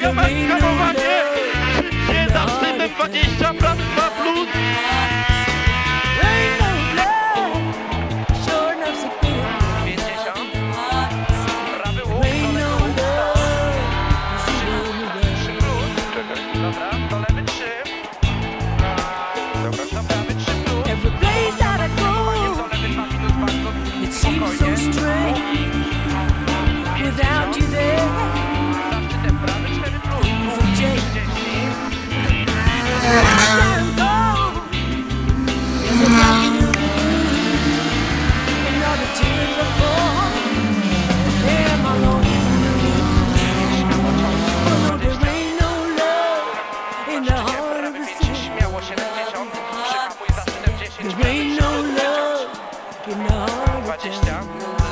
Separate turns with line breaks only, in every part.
Zakaman skamowanie
Życie zaczynę 20 plus 2
plus Dobra, to lewy trzy. Dobra, to prawy trzy plus.
Every place that I go, it seems so strange without you there. There ain't no love in
Prawy
the
pięć,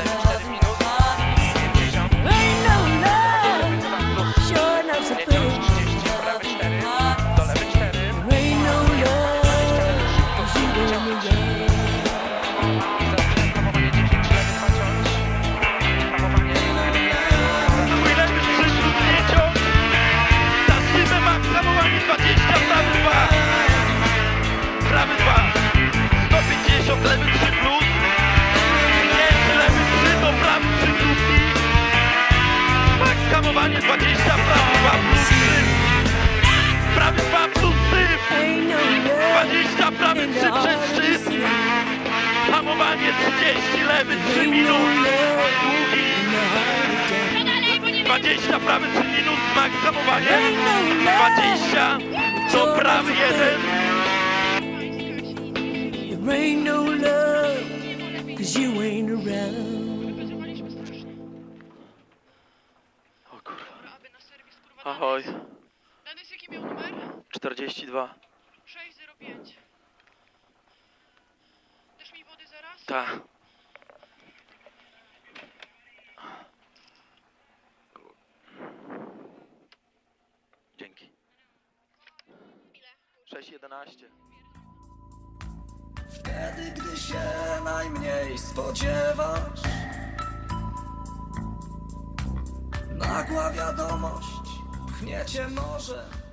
Hamowanie
30, lewy 3
Ain't no
minut
love
Długi
in the heart of town.
20, prawy 3 minut, max
Ain't no love
20, to prawy 1
There ain't no love, cause you ain't around.
O kurwa, ahoj,
Denys jaki miał numer?
42,
605
ta. Dzięki. 611.
Wtedy, gdy się najmniej spodziewasz Nagła wiadomość pchnie cię nożem